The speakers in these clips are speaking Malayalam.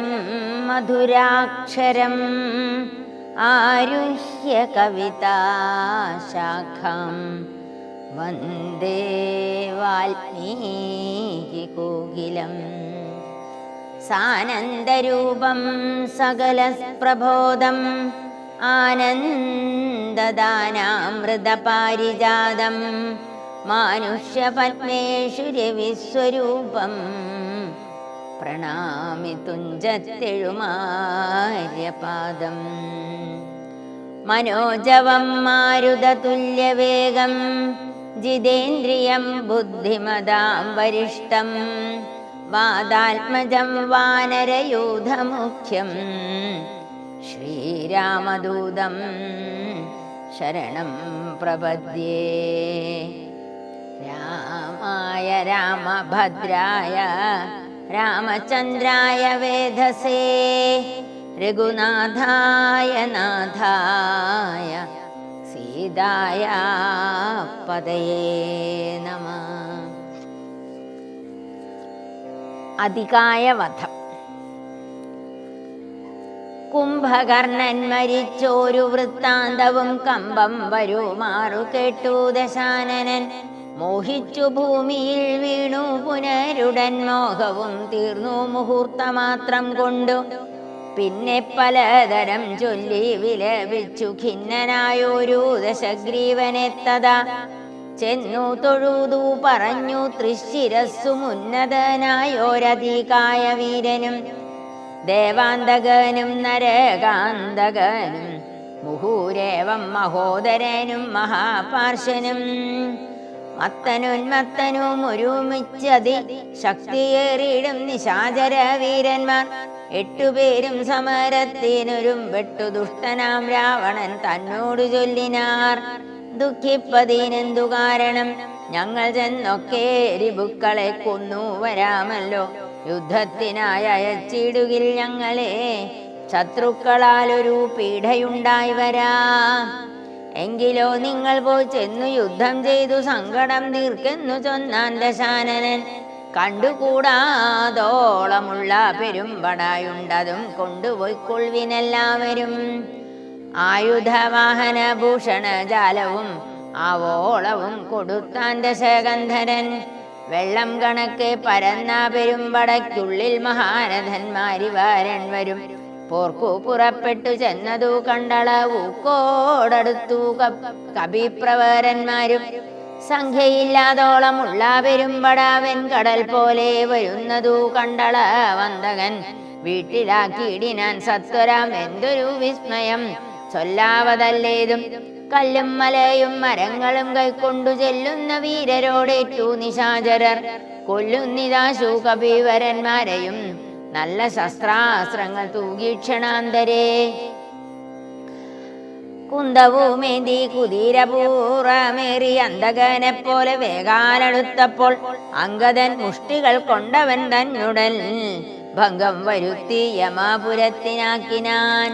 मधुरं मधुराक्षरम् आरुह्य कविता शाखं वन्दे वाल्मीकिकोकिलम् सानन्दरूपं सकलप्रबोधम् आनन्ददानामृतपारिजातं मानुष्यपद्मेषु रविस्वरूपम् പ്രണാമി തുഞ്ചത്തെഴുമാര്യപാദം. മനോജവം മാരുതതുല്യവേഗം ജിതേന്ദ്രിയം ബുദ്ധിമതാം വരിഷ്ടം വാദാത്മജം വാനരയൂഥമുഖ്യം ശ്രീരാമദൂതം ശരണം പ്രപദ്യേ. രാമായ രാമഭദ്രായ രാമചന്ദ്രായ വേധസേ രഘുനാഥായ നാഥായ സീതായ പതയേ നമ. അധികായ വധം. കുംഭകർണൻ മരിച്ചോരു വൃത്താന്തവും കമ്പം വരുമാറു കേട്ടു ദശാനനൻ. മോഹിച്ചു ഭൂമിയിൽ വീണു പുനരുടൻ മോഹവും തീർന്നു മുഹൂർത്തമാത്രം കൊണ്ടു. പിന്നെ പലതരം ചൊല്ലി വിലപിച്ചു ഖിന്നനായൊരു ദശഗ്രീവനെത്തതാ. ചെന്നു തൊഴുതു പറഞ്ഞു തൃശിരസ്സു മുന്നതനായോരധികായ വീരനും. ദേവാന്തകനും നരകാന്തകനും മുഹൂരേവം മഹോദരനും മഹാപാർശനും. മത്തനുന്മത്തനും ഒരുമിച്ചതി. ശക്തിയേറിയിടും നിശാചര വീരന്മാർ. എട്ടുപേരും സമരത്തിനൊരും വെട്ടു ദുഷ്ടനാം രാവണൻ തന്നോട് ചൊല്ലിനാർ. ദുഃഖിപ്പതിനെന്തു കാരണം? ഞങ്ങൾ ചെന്നൊക്കെ എരിബുക്കളെ കൊന്നു വരാമല്ലോ. യുദ്ധത്തിനായി അയച്ചിടുകിൽ ഞങ്ങളെ. ശത്രുക്കളാലൊരു പീഡയുണ്ടായി വരാ. എങ്കിലോ നിങ്ങൾ പോയി ചെന്നു യുദ്ധം ചെയ്തു സങ്കടം തീർക്കെന്നു ചൊന്നാൻ ദശാനനൻ കണ്ടുകൂടാതോളമുള്ള പെരുമ്പടായുണ്ടതും കൊണ്ടുപോയി കൊൾവിനെല്ലാവരും ആയുധവാഹന ഭൂഷണ ജാലവും ആവോളവും കൊടുത്താൻ ദശകന്ധരൻ വെള്ളം കണക്കെ പരന്ന പെരുമ്പടയ്ക്കുള്ളിൽ മഹാരഥന്മാരിവാരൻ വരും. പോർക്കു പുറപ്പെട്ടു ചെന്നതു കണ്ടളവൂക്കോടടുത്തു കപിപ്രവരന്മാരും സംഖ്യയില്ലാതോളമുള്ള പെരുമ്പടാവൻ കടൽ പോലെ വരുന്നതു കണ്ടള വന്തകൻ. വീട്ടിലാക്കിയിടിനാൻ സത്വരാം എന്തൊരു വിസ്മയം. ചൊല്ലാവതല്ലേതും കല്ലും മലയും മരങ്ങളും കൈക്കൊണ്ടു ചെല്ലുന്ന വീരരോടേറ്റു നിശാചരർ. കൊല്ലുന്നിതാശു കപീവരന്മാരെയും നല്ല ശസ്ത്രാസ്ത്രങ്ങൾ തൂകീക്ഷണാന്തരേ. കുന്തവുമേന്തി കുതിരപൂറമേറി അന്തകനെ പോലെ വേഗാലെടുത്തപ്പോൾ അങ്കദൻ മുഷ്ടികൾ കൊണ്ടവൻ തന്നുടൻ ഭംഗം വരുത്തി യമാപുരത്തിനാക്കിനാൻ.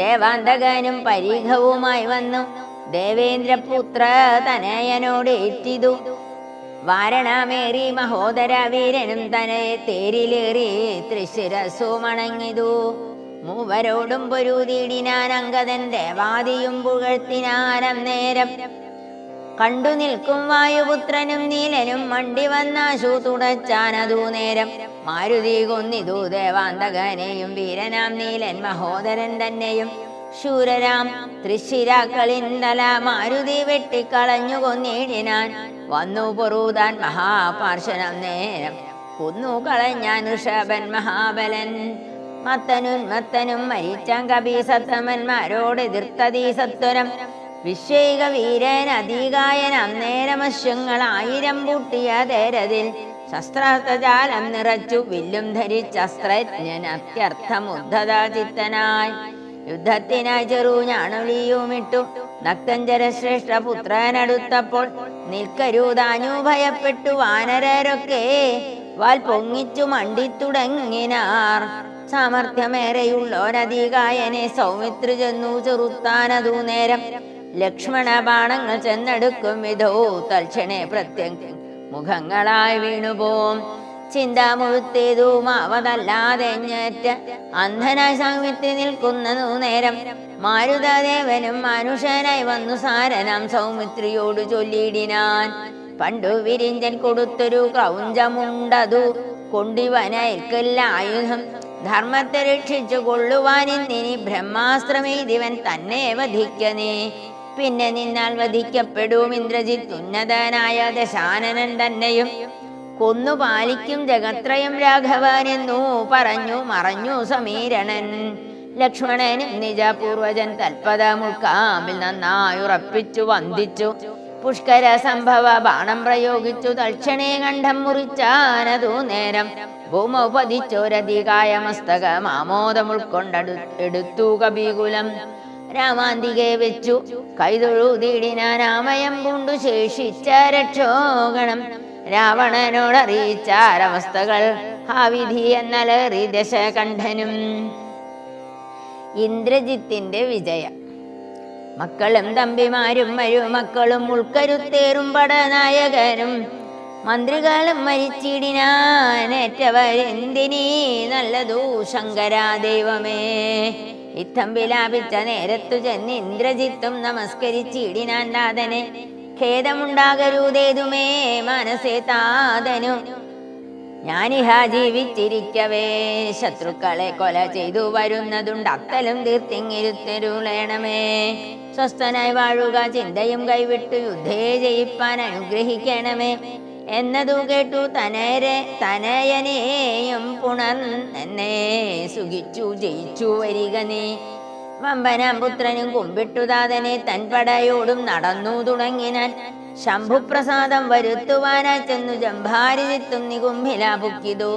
ദേവാന്തകനും പരീഘവുമായി വന്നു. ദേവേന്ദ്രപുത്ര തനയനോട് ഏറ്റിതു വാരണമേറി മഹോദര വീരനും തന്നെ തേരിലേറി തൃശിരസു മണങ്ങിതു മൂവരോടും പൊരുതിയിടിനാൻ അങ്കദൻ ദേവാദിയും പുകഴ്ത്തിനാനം നേരം. കണ്ടു നിൽക്കും വായുപുത്രനും നീലനും മണ്ടി വന്നാശു തുടച്ചാനതു നേരം. മാരുതി കൊന്നിതു ദേവാന്തകനെയും വീരനാം നീലൻ മഹോദരൻ തന്നെയും. ശൂരരാം തൃശിരാക്കളിൻ തല മാരുതി വെട്ടിക്കളഞ്ഞു കൊന്നിടിനാൻ. വന്നു പൊറൂതാൻ മഹാപാർശ്വനം നേരം. കൊന്നു കളഞ്ഞാൻ ഋഷഭൻ മഹാബലൻ. മത്തനും മത്തനും മരിച്ചാൻ കപീസത്തമന്മാരോട് എതിർത്തതീ സത്വരം. വിശ്വൈക വീരൻ അധികായൻ അന്നേരമശ്വങ്ങൾ ആയിരം പൂട്ടിയ തേരതിൽ ശസ്ത്രാസ്ത്രജാലം നിറച്ചു വില്ലും ധരിച്ചസ്ത്രജ്ഞൻ അസ്ത്രജ്ഞൻ ചിത്തനായി യുദ്ധത്തിനായി ചെറു ഞാണുലിയുമിട്ടു നക്തഞ്ചര ശ്രേഷ്ഠ പുത്രനടുത്തപ്പോൾ നിൽക്കരുതാഞ്ഞു ഭയപ്പെട്ടു വാനരരൊക്കെ. വാൽ പൊങ്ങിച്ചു മണ്ടിത്തുടങ്ങിനാർ. സാമർഥ്യമേറെയുള്ളോരധികായനെ സൗമിത്രി ചെന്നു ചെറുത്താനതു നേരം. ലക്ഷ്മണ ബാണങ്ങൾ ചെന്നെടുക്കും വിധോ തൽക്ഷണേ പ്രത്യങ്ക മുഖങ്ങളായി വീണുപോം. ചിന്താമുഴുത്തേതുമാവതല്ലാതെ അന്ധനായി സൗമിത്രി നിൽക്കുന്നതു നേരം മാരുതദേവനും മനുഷ്യനായി വന്നു സാരനാം സൗമിത്രിയോട് ചൊല്ലിയിടിനാൻ. പണ്ടു വിരിഞ്ചൻ കൊടുത്തൊരു ക്രൗഞ്ചമുണ്ടതു കൊണ്ടിവനയൽക്കല്ല ആയുധം. ധർമ്മത്തെ രക്ഷിച്ചു കൊള്ളുവാനിന്നിനി ബ്രഹ്മാസ്ത്രമെയ്തിവൻ തന്നെ വധിക്കനേ. പിന്നെ നിന്നാൽ വധിക്കപ്പെടും ഇന്ദ്രജിത്ത് ഉന്നതനായ ദശാനനൻ തന്നെയും കൊന്നു പാലിക്കും ജഗത്രയം രാഘവനെന്നു പറഞ്ഞു മറഞ്ഞു സമീരണൻ. ലക്ഷ്മണനും നിജപൂർവജൻ തൽപദമുൾക്കാമ്പിൽ നന്നായി ഉറപ്പിച്ചു വന്ദിച്ചു. പുഷ്കര സംഭവ ബാണം പ്രയോഗിച്ചു തൽക്ഷണേ കണ്ഠം മുറിച്ചാനതു നേരം. ഭൂമ പതിച്ചോരധികായ മസ്തകം ആമോദം ഉൾക്കൊണ്ടടു എടുത്തു കബീകുലം രാമാന്തികെ വെച്ചു. കൈതൊഴു ആമയം കൊണ്ടു ശേഷിച്ച രക്ഷോഗണം രാവണനോടറിയിച്ചാരവസ്ഥകൾ ആ വിധി എന്നലറി ദശകണ്ഠനും. ഇന്ദ്രജിത്തിന്റെ വിജയം. മക്കളും തമ്പിമാരും മരുമക്കളും ഉൾക്കരുത്തേറും പടനായകനും. മന്ത്രികളും മരിച്ചിടിനാനേറ്റവരെന്തിനീ നല്ലതു ശങ്കരാ ദൈവമേ. ഇത്തം വിലാപിച്ച നേരത്തു ചെന്ന് ഇന്ദ്രജിത്തും നമസ്കരിച്ചിടിനാൻ നാഥനെ ഖേദമുണ്ടാകരുതേതുമേ മനസ്സേ താതനു. ഞാനിഹ ജീവിച്ചിരിക്കവേ ശത്രുക്കളെ കൊല ചെയ്തു വരുന്നതുണ്ട്. അത്തലും തീർത്തിങ്ങിരുത്തരുളേണമേ സ്വസ്ഥനായി വാഴുക ചിന്തയും കൈവിട്ടു യുദ്ധേ ജയിപ്പാൻ അനുഗ്രഹിക്കണമേ. എന്നതു കേട്ടു തനരെ തനയനെയും എന്നെ സുഖിച്ചു ജയിച്ചു വരിക നീ. വമ്പനാം പുത്രനും കുമ്പിട്ടുതാതനെ തൻ പടയോടും നടന്നു തുടങ്ങിനാൻ ശംഭുപ്രസാദം വരുത്തുവാനായി ചെന്നു ജംഭാരിജിത്തും നികുംഭിലാപുക്കിതു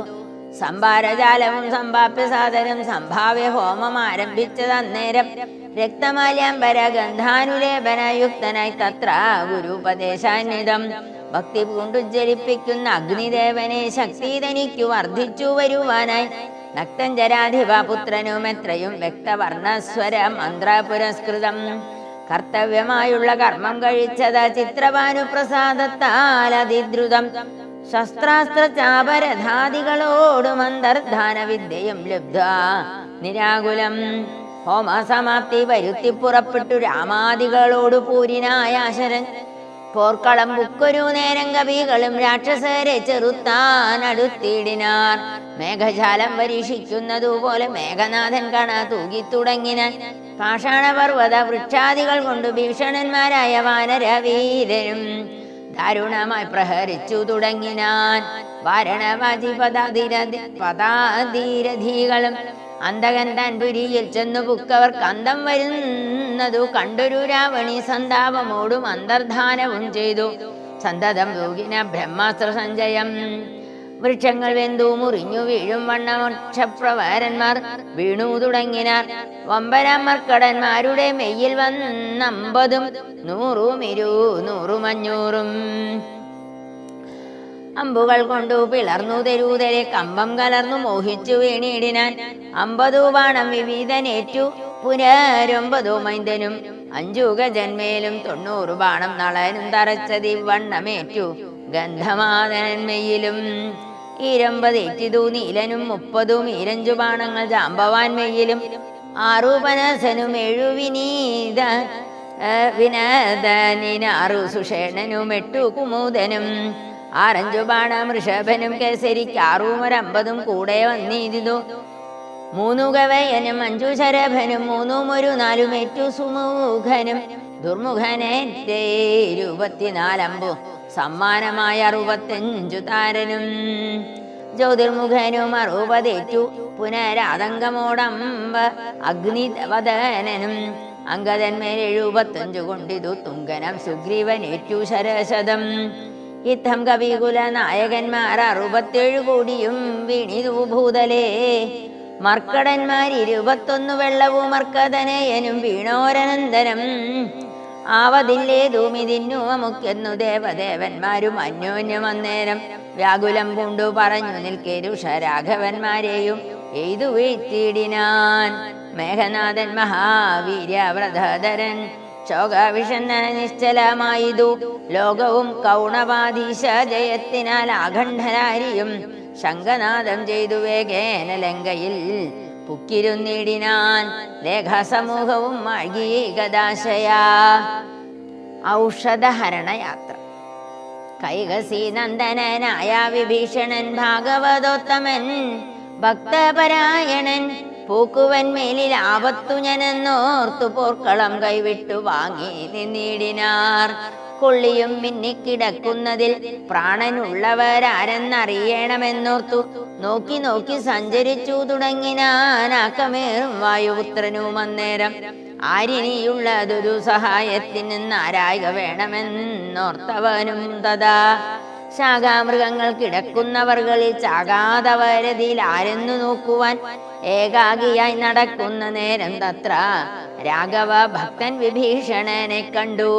സംഭാരജാലവും സംഭാപ്യ സാധനം സംഭാവ്യ ഹോമം ആരംഭിച്ചത് അന്നേരം രക്തമാല്യാംബര ഗന്ധാനുലേപനയുക്തനായി തത്ര ഗുരുപദേശാന്വിതം. ഭക്തി പൂണ്ടുജ്ജലിപ്പിക്കുന്ന അഗ്നിദേവനെ ശക്തി തനിക്കു വർദ്ധിച്ചു വരുവാനായി നക്തഞ്ചരാധിപ പുത്രനും എത്രയും മന്ത്ര പുരസ്കൃതം കർത്തവ്യമായുള്ള കർമ്മം കഴിച്ചത് ചിത്രഭാനുപ്രസാദത്താൽ അതിദ്രുതം. ശസ്ത്രാസ്ത്ര ചാപരധാദികളോടും അന്തർധാന വിദ്യയും ലബ്ധ. നിരാകുലം. ഹോമസമാപ്തി വരുത്തി പുറപ്പെട്ടു രാമാദികളോട് പൂരിനായ അശരൻ പോർക്കളം ബുക്കൊരു നേരം കവികളും രാക്ഷസരെ ചെറുത്താൻ അടുത്തിടിനാർ. മേഘജാലം പരീക്ഷിക്കുന്നതുപോലെ മേഘനാഥൻ കാണാ തൂകി തുടങ്ങിനാൻ. പാഷാണപർവത വൃക്ഷാദികൾ കൊണ്ട് ഭീഷണന്മാരായ വാനരവീരരും ദാരുണമായി പ്രഹരിച്ചു തുടങ്ങിനാൻ. വാരണവാജി പദാതിരധി പദാതിരധികളും അന്തകൻ ചെന്നു പുക്കവർ കന്തം വരുന്നതു കണ്ടൊരു രാവണി സന്താപമോടും അന്തർധാനവും ചെയ്തു. സന്തതം യോഗിന ബ്രഹ്മാസ്ത്ര സഞ്ചയം. വൃക്ഷങ്ങൾ വെന്തു മുറിഞ്ഞു വീഴും വണ്ണമോക്ഷപ്രവാരന്മാർ വീണു തുടങ്ങിനാർ. വമ്പരമർക്കടന്മാരുടെ മെയ്യിൽ വന്നമ്പതും നൂറും ഇരു നൂറും അഞ്ഞൂറും. അമ്പുകൾ കൊണ്ടു പിളർന്നു തെരുതരെ കമ്പം കലർന്നു മോഹിച്ചു വീണിടിനാൻ. അമ്പതു ബാണം വിവിധനേറ്റു പുനരൊമ്പതു മൈന്ദനും. അഞ്ചു ഗജന്മേലും തൊണ്ണൂറ് ബാണം നളനും തറച്ചതി വണ്ണമേറ്റു ഗന്ധമാതനന്മയിലും ഇരമ്പതേറ്റിതു നീലനും മുപ്പതും ഈരഞ്ചു ബാണങ്ങൾ ജാമ്പവാൻ ആറുപനസനും എഴുവിനീത വിനദനിനാറു സുഷേണനും എട്ടു കുമുദനും ആറഞ്ചു ബാണം ഋഷഭനും കേസരിക്കാറും ഒരമ്പതും കൂടെ വന്നിരുന്നു മൂന്നു ഗവയനും അഞ്ചു ശരഭനും മൂന്നും ഒരു നാലും ഏറ്റു സുമുഖനും ദുർമുഖനേറ്റേ ഇരുപത്തിനാലമ്പു സമ്മാനമായ അറുപത്തഞ്ചു താരനും. ജ്യോതിർമുഖനും അറുപതേറ്റു പുനരാതങ്കമോടമ്പ അഗ്നിവദനനും അങ്കദന്മേൽ എഴുപത്തഞ്ചു കൊണ്ടിതു തുങ്കനം സുഗ്രീവനേറ്റു ശരശതം. യുദ്ധം കവികുല നായകന്മാർ അറുപത്തേഴു കോടിയും വിണിതു ഭൂതലേ. മർക്കടന്മാർ ഇരുപത്തൊന്നു വെള്ളവും മർക്കതനയനും വീണോരനന്തരം ആവതില്ലേതുമിതിന്നു അമുക്കെന്നു ദേവദേവന്മാരും അന്യോന്യം അന്നേരം വ്യാകുലം കൊണ്ടു പറഞ്ഞു നിൽക്കെ രാഘവന്മാരെയും എയ്തു വീഴ്ത്തിയിടിനാൻ. മേഘനാഥൻ മഹാവീര്യവ്രതധരൻ ശോകവിഷന്ന നിശ്ചലമായിതു ലോകവും കൗണവാധീശ ജയത്തിനാൽ ആഖണ്ഡനാരിയും ശംഖനാദം ചെയ്തു വേഗേന ലങ്കയിൽ. പുക്കിരുന്നിടിനാൻ ലേഖസമൂഹവും മഴകി ഔഷധഹരണയാത്ര. ഔഷധഹരണ യാത്ര കൈകസി നന്ദനനായ വിഭീഷണൻ ഭാഗവതോത്തമൻ ഭക്തപരായണൻ പൂക്കുവൻ മേലിൽ ആപത്തു ഞാനെന്നോർത്തു പോർക്കളം കൈവിട്ടു വാങ്ങി നിന്നിടിനാർ കൊള്ളിയും മിന്നിക്കിടക്കുന്നതിൽ പ്രാണനുള്ളവരാരെന്നറിയണമെന്നോർത്തു നോക്കി നോക്കി സഞ്ചരിച്ചു തുടങ്ങിനാനാക്കമേറും വായുപുത്രനും അന്നേരം. ആരിനിയുള്ളതൊരു സഹായത്തിന് നാരായക വേണമെന്നോർത്തവനും തഥാ. ശാഖാമൃഗങ്ങൾ കിടക്കുന്നവർകളിൽ ചാകാതവരതിയിൽ ആരെന്നു നോക്കുവാൻ ഏകാഗിയായി നടക്കുന്ന നേരം തത്ര രാഘവ ഭക്തൻ വിഭീഷണനെ കണ്ടു.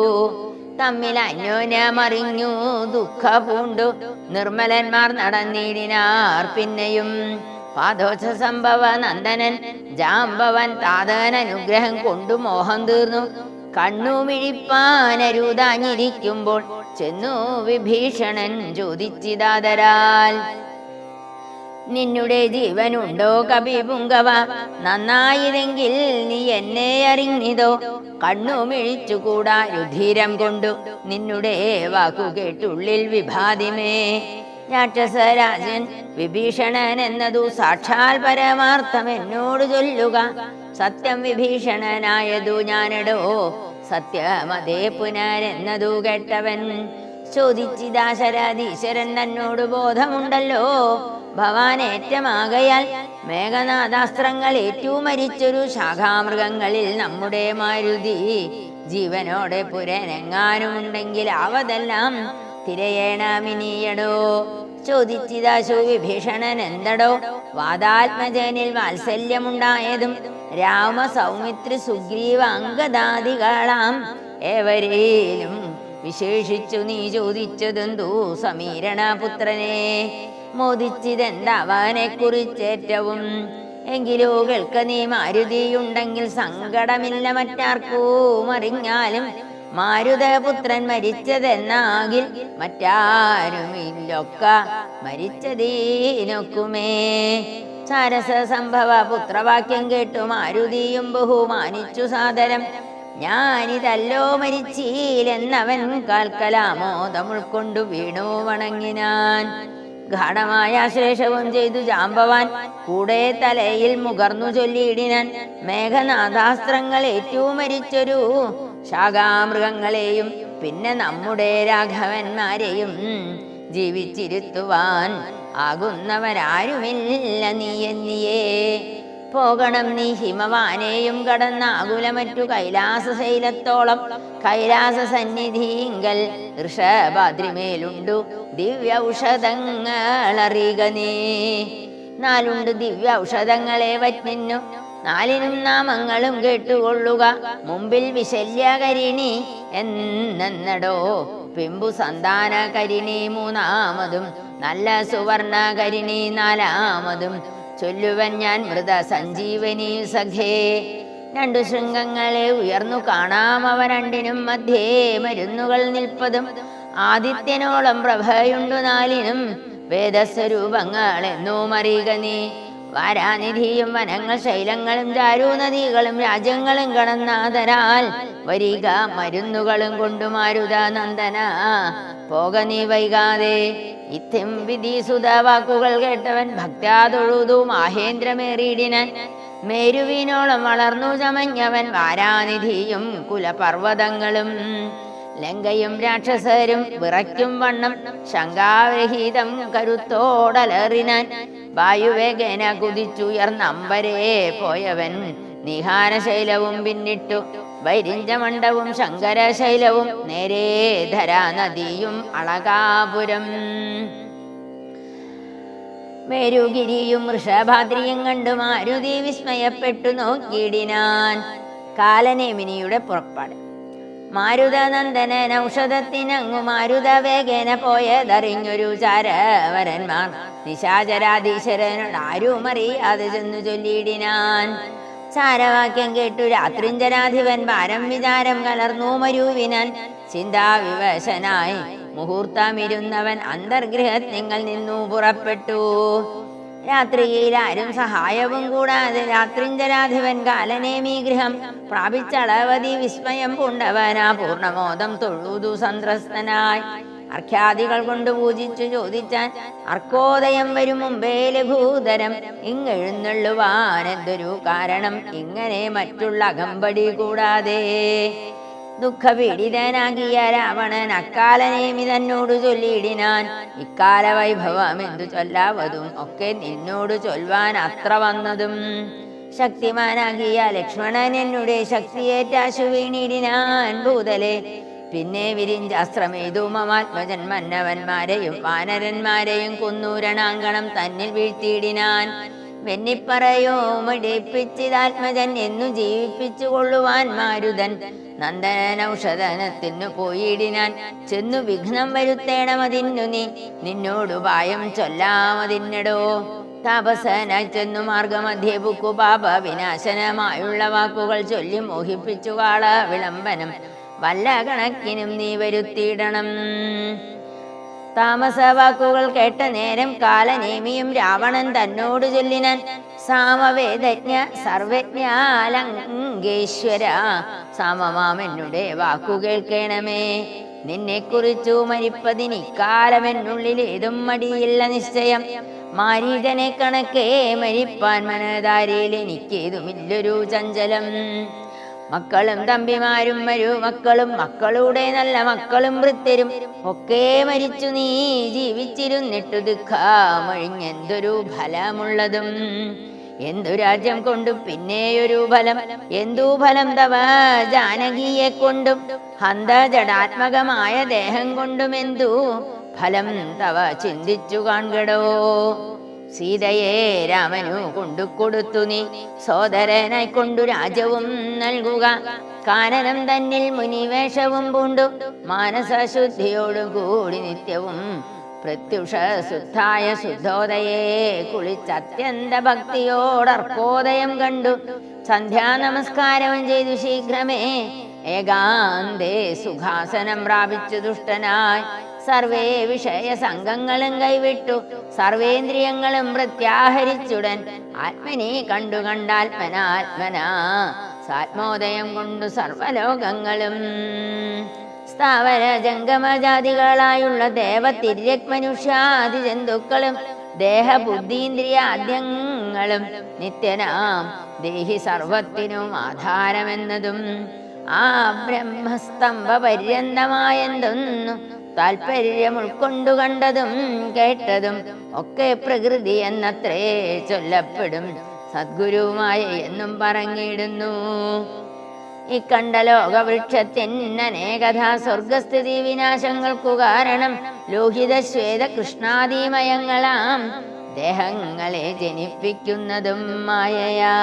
തമ്മിൽ അന്യോന്യമറിഞ്ഞു ദുഃഖ പൂണ്ടു നിർമ്മലന്മാർ നടന്നിടിനാർ പിന്നെയും പാദോച്ച സംഭവ നന്ദനൻ ജാമ്പവൻ താതൻ അനുഗ്രഹം കൊണ്ടു മോഹം തീർന്നു. കണ്ണുമിഴിപ്പാനരുതാഞ്ഞിരിക്കുമ്പോൾ ചെന്നു വിഭീഷണൻ ചോദിച്ചിതാതരാൽ നിന്നുടെ ജീവനുണ്ടോ കപിപുങ്കവ നന്നായതെങ്കിൽ നീ എന്നെ അറിഞ്ഞിതോ? കണ്ണുമിഴിച്ചുകൂടാ രുധിരം കൊണ്ടു നിന്നുടെ വാക്കുകേട്ടുള്ളിൽ വിഭാതിമേ. രാക്ഷസരാജൻ വിഭീഷണൻ എന്നതു സാക്ഷാൽ പരമാർത്ഥം എന്നോട് ചൊല്ലുക. സത്യം വിഭീഷണനായതു ഞാനടോ. സത്യമതേ പുനരെന്നതു കേട്ടവൻ ചോദിച്ചിദാശരാധീശ്വരൻ തന്നോട് ബോധമുണ്ടല്ലോ. ഭവാൻ ഏറ്റമാകയാൽ മേഘനാഥാസ്ത്രങ്ങൾ ഏറ്റവും മരിച്ചൊരു ശാഖാമൃഗങ്ങളിൽ നമ്മുടെ മാരുതി ജീവനോടെ പുരനെങ്ങാനുമുണ്ടെങ്കിൽ അവതെല്ലാം തിരയേണമിനിയടോ. ചോദിച്ചിതാശു വിഭീഷണൻ എന്തടോ വാദാത്മജനിൽ വാത്സല്യമുണ്ടായതും രാമ സൗമിത്രി സുഗ്രീവ അംഗദാദികളാം ഏവരേലും വിശേഷിച്ചു നീ ചോദിച്ചതെന്തോ സമീരണ പുത്രനെ മോദിച്ചിതെന്തവനെ കുറിച്ചേറ്റവും എങ്കിലോ കേൾക്ക നീ മാരുതിയുണ്ടെങ്കിൽ സങ്കടമില്ല മറ്റാർക്കും അറിഞ്ഞാലും മാരുതപുത്രൻ മരിച്ചതെന്നാകിൽ മറ്റാരുമില്ലൊക്ക മരിച്ചതീനൊക്കുമേ. സാരസ സംഭവ പുത്രവാക്യം കേട്ടു മാരുതിയും ബഹുമാനിച്ചു സാദരം. ഞാനിതല്ലോ മരിച്ചീലെന്നവൻ കാൽക്കലാമോദം ഉൾക്കൊണ്ടു വീണു വണങ്ങിനാൻ. ഘടമായ ശേഷവും ചെയ്തു ജാമ്പവാൻ കൂടെ തലയിൽ മുകർന്നു ചൊല്ലിയിടിനാൻ. മേഘനാഥാസ്ത്രങ്ങൾ ഏറ്റവും മരിച്ചൊരു ശാഖാമൃഗങ്ങളെയും പിന്നെ നമ്മുടെ രാഘവന്മാരെയും ജീവിച്ചിരുത്തുവാൻ ആകുന്നവരാരുമില്ല നീ എന്നിയേ. പോകണം നീ ഹിമവാനെയും കടന്ന മറ്റു കൈലാസ ശൈലത്തോളം കൈലാസ സന്നിധിങ്കൽ ഋഷഭദ്രിമേലുണ്ടു ദിവ്യ ഔഷധങ്ങളറിക നീ. നാലുണ്ട് ദിവ്യ ഔഷധങ്ങളെ വറ്റിന്നു നാലിനും നാമങ്ങളും കേട്ടുകൊള്ളുക. മുമ്പിൽ വിശല്യകരിണി എന്നെന്നടോ. പിമ്പു സന്താന കരിണി മൂന്നാമതും നല്ല സുവർണ കരിണി നാലാമതും. ചൊല്ലുവൻ ഞാൻ മൃത സഞ്ജീവനി സഖേ. രണ്ടു ശൃംഗങ്ങളെ ഉയർന്നു കാണാം അവ രണ്ടിനും മധ്യേ. മരുന്നുകൾ നിൽപ്പതും ആദിത്യനോളം പ്രഭയുണ്ടു നാലിനും. വേദസ്വരൂപങ്ങൾ എന്നോ അറിയുക നീ. വാരാനിധിയും വനങ്ങൾ ശൈലങ്ങളും ചാരു നദികളും രാജ്യങ്ങളും കടന്നാതരാൽ വരിക മരുന്നുകളും കൊണ്ടു മാരുത നന്ദന. പോക നീ വൈകാതെ. ഇത്തം വിധീസുത വാക്കുകൾ കേട്ടവൻ ഭക്താതൊഴുതു മാഹേന്ദ്രമേറിയിടിനൻ മേരുവിനോളം വളർന്നു ചമഞ്ഞവൻ വാരാനിധിയും കുലപർവതങ്ങളും. ലങ്കയും രാക്ഷസരും വിറയ്ക്കും വണ്ണം ശങ്കാരഹിതം കരുത്തോടലറിനാൻ. വായുവേഗേന കുതിച്ചുയർന്നമ്പരേ പോയവൻ നിഹാരശൈലവും പിന്നിട്ടു. വൈരിഞ്ചമണ്ഡവും ശങ്കരശൈലവും നേരേ ധരാ നദിയും അളകാപുരം. മേരുഗിരിയും വൃഷഭാദ്രിയും കണ്ടു മാരുതി വിസ്മയപ്പെട്ടു നോക്കിയിടിനാൻ. കാലനേമിനിയുടെ പുറപ്പാട്. മാരുതനന്ദനൻ ഔഷധത്തിനങ്ങു മാരുത വേഗേന പോയതറിഞ്ഞൊരു ചാരവരന്മാർ. നിശാചരാധീശ്വരനോട് ആരും അറിയാതെ ചെന്നു ചൊല്ലിയിടിനാൻ. ചാരവാക്യം കേട്ടു രാത്രിഞ്ചനാധിപൻ ഭാരം വിചാരം കലർന്നു മരുവിനാൻ. ചിന്താവിവശനായി മുഹൂർത്തമിരുന്നവൻ അന്തർഗൃഹത്തിങ്ങൾ നിന്നു പുറപ്പെട്ടു. രാത്രിയിൽ ആരും സഹായവും കൂടാതെ രാത്രിഞ്ചരാധിപൻ കാലനേമി ഗൃഹം പ്രാപിച്ചളവതി വിസ്മയം പൂണ്ടവനാ പൂർണമോദം തൊഴുതു സന്ത്രസ്തനായി അർഖ്യാദികൾ കൊണ്ട് പൂജിച്ചു ചോദിച്ചാൽ അർക്കോദയം വരും മുമ്പേ ലഘൂതരം. ഇങ്ങെഴുന്നള്ളുവാനെന്തൊരു കാരണം? ഇങ്ങനെ മറ്റുള്ള അകമ്പടി കൂടാതെ ദുഃഖപീഡിതനാകിയ രാവണൻ അക്കാലനേമി തന്നോടു ചൊല്ലിയിടിനാൻ. ഇക്കാല വൈഭവം എന്തു ചൊല്ലാവതും ഒക്കെ നിന്നോട് ചൊൽവാൻ അത്ര വന്നതും. ശക്തിമാനാകിയ ലക്ഷ്മണൻ എന്നുടെ ശക്തിയേറ്റാശു വീണിടിനാൻ ഭൂതലെ. പിന്നെ വിരിഞ്ചാസ്ത്രമേതു മമാത്മജൻ മന്നവന്മാരെയും വാനരന്മാരെയും കുന്നൂരണാങ്കണം തന്നിൽ വീഴ്ത്തിയിടിനാൻ. വെന്നിപ്പറയോ മടിപ്പിച്ചിതാത്മജൻ എന്നു ജീവിപ്പിച്ചു കൊള്ളുവാൻ മാരുതൻ നന്ദനൌഷധനത്തിനു പോയിടിനാൻ. ചെന്നു വിഘ്നം വരുത്തേണമതിന്നു നീ. നിന്നോടുപായം ചൊല്ലാമതിന്നടോ. താപസനായി ചെന്നു മാർഗമധ്യേ ബുക്കു പാപ വിനാശനമായുള്ള വാക്കുകൾ ചൊല്ലി മോഹിപ്പിച്ചു കാള വിളംബനം. വല്ല കണക്കിനും നീ വരുത്തിയിടണം. താമസ വാക്കുകൾ കേട്ട നേരം കാലനേമിയും രാവണൻ തന്നോട് ചൊല്ലിനാൻ സാമവേദജ്ഞ സർവജ്ഞാലങ്കേശ്വര സാമമാമെന്നുടെ വാക്കു കേൾക്കണമേ. നിന്നെ കുറിച്ചു മരിപ്പതിന് ഇക്കാലമെന്നുള്ളിൽ ഏതും മടിയില്ല നിശ്ചയം. മാരീതനെ കണക്കേ മരിപ്പാൻ മനതാരിയിൽ എനിക്കേതുമില്ലൊരു ചഞ്ചലം. മക്കളും തമ്പിമാരും വരൂ മക്കളും മക്കളുടെ നല്ല മക്കളും വൃത്തരും ഒക്കെ മരിച്ചു നീ ജീവിച്ചിരുന്നിട്ടു ദുഃഖമൊഴിഞ്ഞെന്തൊരു ഫലമുള്ളതും. എന്തു രാജ്യം കൊണ്ടും പിന്നെയൊരു ഫലം. എന്തു ഫലം തവ ജാനകിയെ കൊണ്ടും ഹന്ത ജടാത്മകമായ ദേഹം കൊണ്ടും എന്തു ഫലം തവ ചിന്തിച്ചു കാൺകടോ സീതയെ രാമനു കൊണ്ടു കൊടുത്തു നീ. സോദരനായി കൊണ്ടു രാജവും നൽകുക. കാനനം തന്നിൽ മുനിവേഷവും പൂണ്ടു. മാനസശുദ്ധിയോടുകൂടി നിത്യവും പ്രത്യുഷ ശുദ്ധായ ശുദ്ധോദയെ കുളിച്ചത്യന്ത ഭക്തിയോടർക്കോദയം കണ്ടു. സന്ധ്യാ നമസ്കാരവും ചെയ്തു ശീഘ്രമേ ഏകാന്തേ സുഖാസനം പ്രാപിച്ചു ദുഷ്ടനായി. സർവേ വിഷയ സംഘങ്ങളും കൈവിട്ടു. സർവേന്ദ്രിയങ്ങളും പ്രത്യാഹരിച്ചുടൻ. ആത്മനെ കണ്ടു കണ്ടാത്മനാത്മനാ. സാത്മോദയം കൊണ്ടു സർവലോകങ്ങളും. സ്ഥാവര ജംഗമജാതികളായുള്ള ദേവതിര്യക് മനുഷ്യാദി ജന്തുക്കളും ദേഹബുദ്ധീന്ദ്രിയാദ്യങ്ങളും നിത്യനാം. ദേഹി സർവത്തിനും ആധാരമെന്നതും ആ ബ്രഹ്മസ്തംഭ പര്യന്തമായെന്തൊന്നു താല്പര്യം ഉൾക്കൊണ്ടു കണ്ടതും കേട്ടതും ഒക്കെ പ്രകൃതി എന്നത്രേ ചൊല്ലപ്പെടും. സദ്ഗുരുവുമായി എന്നും പറഞ്ഞിടുന്നു. ഈ കണ്ട ലോകവൃക്ഷത്തിനേകഥ സ്വർഗസ്ഥിതി വിനാശങ്ങൾക്കു കാരണം ലോഹിത ശ്വേത കൃഷ്ണാദിമയങ്ങളാം ദേഹങ്ങളെ ജനിപ്പിക്കുന്നതും മായയാ.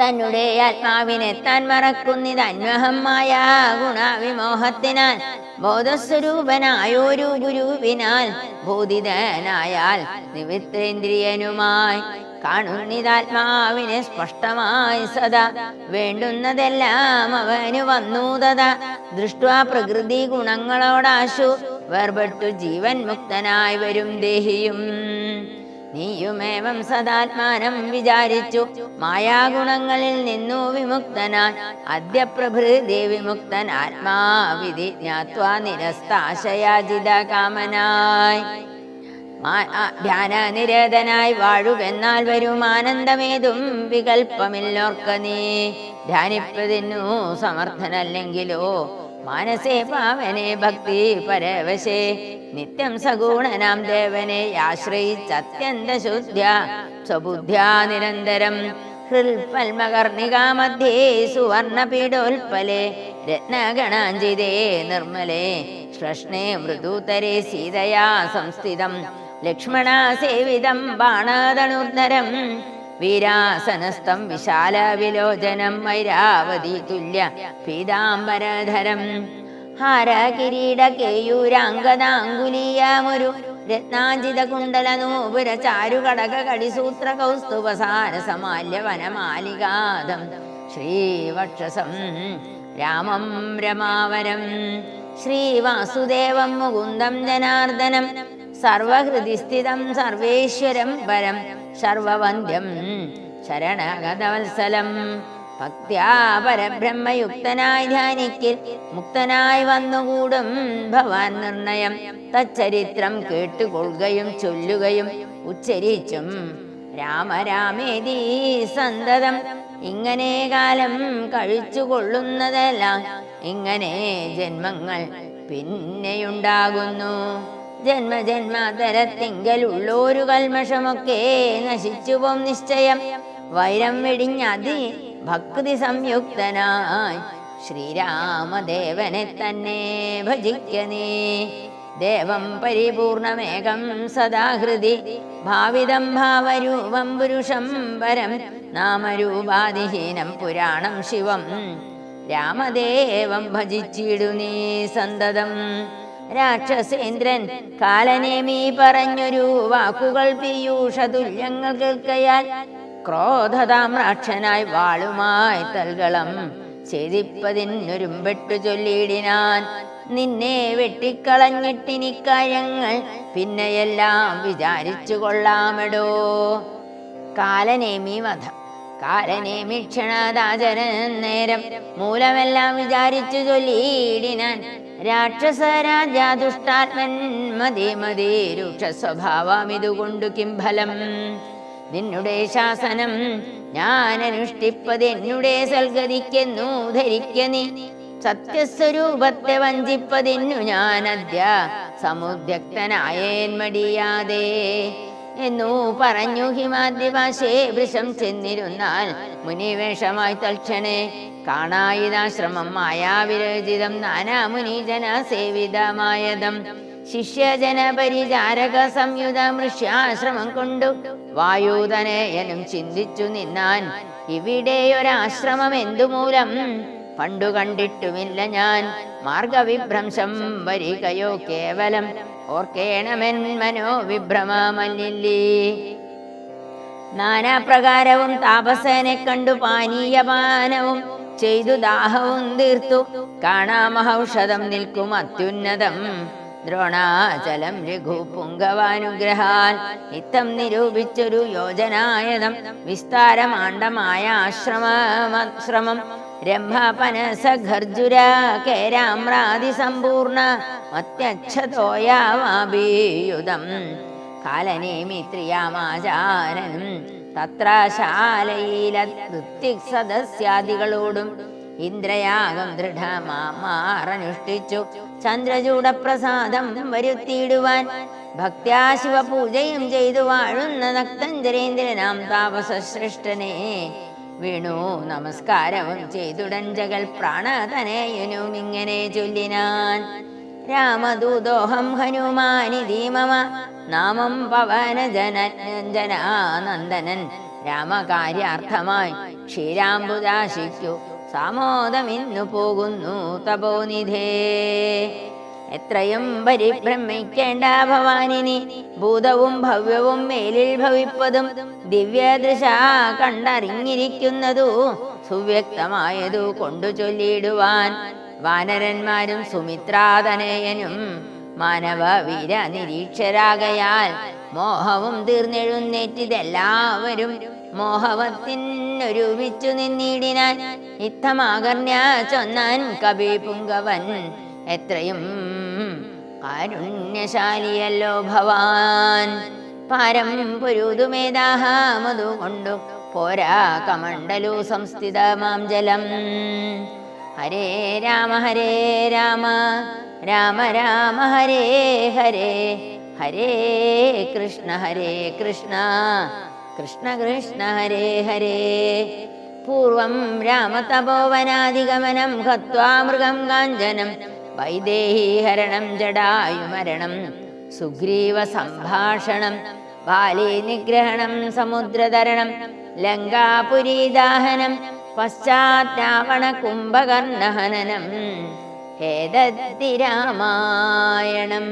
തന്നുടെ ആത്മാവിനെ താൻ മറക്കുന്നിത് അന്വഹമായ ഗുണവിമോഹത്തിനാൽ ബോധസ്വരൂപനായൊരു ഗുരുവിനാൽ ബോധിതനായാൽ നിവിത്രേന്ദ്രിയനുമായി കാണുന്നിതാത്മാവിനെ സ്പഷ്ടമായി സദാ വേണ്ടുന്നതെല്ലാം അവന് വന്നു തഥ ദൃഷ്ട്വാ പ്രകൃതി ഗുണങ്ങളോടാശു വേർപെട്ടു ജീവൻ മുക്തനായി വരും ദേഹിയും. നീയുമേവം സദാത്മാനം വിചാരിച്ചു. മായാഗുണങ്ങളിൽ നിന്നു വിമുക്തനാൻ. അദ്യപ്രഭൃതി വിമുക്തൻ ആത്മാവിധി ജ്ഞാത്വാ നിരസ്താശയാജിത കാമനായി ധ്യാനനിരതനായി വാഴുകെന്നാൽ വരും ആനന്ദമേതും വികൽപ്പമില്ലോർക്ക നീ ധ്യാനിപ്പതിനു സമർത്ഥനല്ലെങ്കിലോ മാനസേ പാവനെ ഭക്തി പരവശേ. നിത്യം സഗുണനാം ദേവനെ ആശ്രയിച്ചത്യന്ത ശുദ്ധ്യ സ്വബുദ്ധ്യാ നിരന്തരം. ഹൃൽപൽമകർണികാമധ്യേ സുവർണപീഠോൽപ്പലെ. രത്നഗണാഞ്ജിതേ നിർമ്മലേ. ശ്ലഷ്ണേ മൃദൂതരേ സീതയാ സംസ്ഥിതം. ലക്ഷ്മണ സേവിതം ബാണധനുർധരം വീരാസനസ്ഥം വിശാല വിലോചനം ഐരാവതി തുല്യ പീതാംബരധരം. ഹാര കിരീട കേയൂരാംഗദാങ്കുലീയമൊരു രത്നാഞ്ചിത കുണ്ടല നൂപുര ചാരുകടക കടിസൂത്ര കൗസ്തുഭസാര സമാല്യ വനമാലികാദം ശ്രീവക്ഷസം രാമം രമാവരം. ശ്രീവാസുദേവം മുകുന്ദം ജനാർദ്ദനം. സർവഹൃദിസ്ഥിതം സർവേശ്വരം പരം സർവവന്ധ്യം ശരണഗതവത്സലം. ഭക്ത്യാ പരബ്രഹ്മയുക്തനായി ധ്യാനിക്കിൽ മുക്തനായി വന്നുകൂടും ഭവാൻ നിർണയം. തച്ചരിത്രം കേട്ടുകൊള്ളുകയും ചൊല്ലുകയും ഉച്ചരിച്ചും രാമരാമേതി സന്തതം. ഇങ്ങനെ കാലം കഴിച്ചു കൊള്ളുന്നതെല്ലാം ഇങ്ങനെ ജന്മങ്ങൾ പിന്നെയുണ്ടാകുന്നു. ജന്മജന്മാതരത്തിങ്കലുള്ളൊരു കൽമഷമൊക്കെ നശിച്ചുപോം നിശ്ചയം. വൈരം വെടിഞ്ഞതി ഭക്തി സംയുക്തനായി ശ്രീരാമദേവനെ തന്നെ ഭജിക്കനേ. ദേവം പരിപൂർണമേകം സദാഹൃതി ഭാവിതം ഭാവരൂപം പുരുഷം പരം നാമരൂപാതിഹീനം പുരാണം ശിവം. രാമദേവം ഭജിച്ചിടുനീ സന്തതം. രാക്ഷസേന്ദ്രൻ കാലനേമി പറഞ്ഞൊരു വാക്കുകൾ പീയൂഷ തുല്യങ്ങൾ കേൾക്കയാൽ ക്രോധതാമ്രാക്ഷനായി വാളുമായി തൽകളം ചെയ്തിപ്പതിനൊരുമ്പെട്ടു ചൊല്ലിയിടിനാൻ. നിന്നെ വെട്ടിക്കളഞ്ഞിട്ടിനി കാര്യങ്ങൾ പിന്നെയെല്ലാം വിചാരിച്ചു കൊള്ളാമെടോ. കാലനേമി വധം കാലനേമി ക്ഷണദാചരൻ നേരം മൂലമെല്ലാം വിചാരിച്ചു ചൊല്ലിയിടിനാൻ രാക്ഷസ രാജാ ദുഷ്ടാത്മൻ മതി മതി രൂക്ഷ സ്വഭാവം ഇതുകൊണ്ടു കിം ഫലം നിന്നുടെ ശാസനം ഞാൻ അനുഷ്ഠിപ്പത് എന്നുടെ സൽഗതിക്കെന്നു ധരിക്ക സത്യസ്വരൂപത്തെ വഞ്ചിപ്പതിന്നു ഞാൻ അദ്യ സമുദ്യക്തനായേൻ മടിയാതെ. എന്നു പറഞ്ഞു ഹിമാദ്യഭാഷേ വൃഷം ചെന്നിരുന്നാൽ മുനിവേഷമായി തൽക്ഷണേ. കാണായിതാശ്രമം മായാവിരചിതം നാനാ മുനിജന സേവിതമായതം ശിഷ്യജന പരിചാരക സംയുത മൃഷ്യാശ്രമം കൊണ്ടു വായുതനയനും ചിന്തിച്ചു നിന്നാൻ ഇവിടെ ഒരാശ്രമം എന്തുമൂലം? പണ്ടു കണ്ടിട്ടുമില്ല ഞാൻ. മാർഗവിഭ്രംശം വരികയോ കേവലം ഓർക്കേണമെൻ മനോവിഭ്രമമല്ലില്ലേ. നാനാപ്രകാരവും താപസനെ കണ്ടു പാനീയപാനവും ചെയ്തു ദാഹവും തീർത്തു. കാണാമഹൌഷധം നിൽക്കും അത്യുന്നതം. ദ്രോണാചലം രഘു പുങ്കവാനുഗ്രഹാൽ ഇത്തം നിരൂപിച്ചൊരു യോജനായതം. വിസ്താരമാണ്ഡമായ ആശ്രമശ്രമം രംഭപനസഖർജുര കേരാമ്രാതി സമ്പൂർണ കാലനേമിത്രിയാമാചാരനും തത്ര ശാലയിലൃത്തിക് സദസ്യാദികളോടും ഇന്ദ്രയാഗം ദൃഢമാറനുഷ്ഠിച്ചു ചന്ദ്രചൂടപ്രസാദം വരുത്തിയിടുവാൻ ഭക്ത്യാ ശിവപൂജയും ചെയ്തു വാഴുന്ന നക്തഞ്ചരേന്ദ്രനാം താപസശ്രേഷ്ഠനെ. വീണു. നമസ്കാരവും ചെയ്തുടൻ ജഗൽ പ്രാണതനയനും ഇങ്ങനെ ചൊല്ലിനാൻ. രാമദൂതോഹം ഹനുമാനി ധീമമ നാമം പവന ജനഞ്ജനാനന്ദനൻ രാമകാര്യാർത്ഥമായി ക്ഷീരാംബുദാശിക്കു സാമോദമിന്നു പോകുന്നു തപോനിധേ. എത്രയും പരിഭ്രമിക്കേണ്ട ഭവാനിനി. ഭൂതവും ഭവ്യവും മേലിൽ ഭവിപ്പതും ദിവ്യദൃശ കണ്ടറിഞ്ഞിരിക്കുന്നതു സുവ്യക്തമായതു കൊണ്ടു ചൊല്ലിയിടുവാൻ വാനരന്മാരും സുമിത്രാതനയനും മാനവ വീര നിരീക്ഷരാകയാൽ മോഹവും തീർന്നെഴുന്നേറ്റിതെല്ലാവരും മോഹവത്തിനൊരുമിച്ചു നിന്നിടിനാൻ ഇത്തമാകർണ്യ ചൊന്നാൻ കവി പുങ്കവൻ എത്രയും കാരുണ്യശാലിയല്ലോ ഭവാൻ. പാരം പുരുതുമേദാഹാമതു കൊണ്ടു പോരാ കമണ്ഡലു സംസ്ഥിതമാം ജലം. ഹരേ രാമ ഹരേ രാമ രാമ രാമ ഹരേ ഹരേ ഹരേ കൃഷ്ണ ഹരേ കൃഷ്ണ കൃഷ്ണ കൃഷ്ണ ഹരേ ഹരേ. പൂർവം രാമതപോവനാധിഗമനം ഹത്വാ മൃഗം കാഞ്ചനം വൈദേഹീഹരണം ജടായുമരണം സുഗ്രീവ സംഭാഷണം. ബാലി നിഗ്രഹണം സമുദ്രതരണം. ലങ്കാപുരീദാഹനം പശ്ചാത്താവണ കുംഭകർണഹനനം. ഏതദ്ധി രാമായണം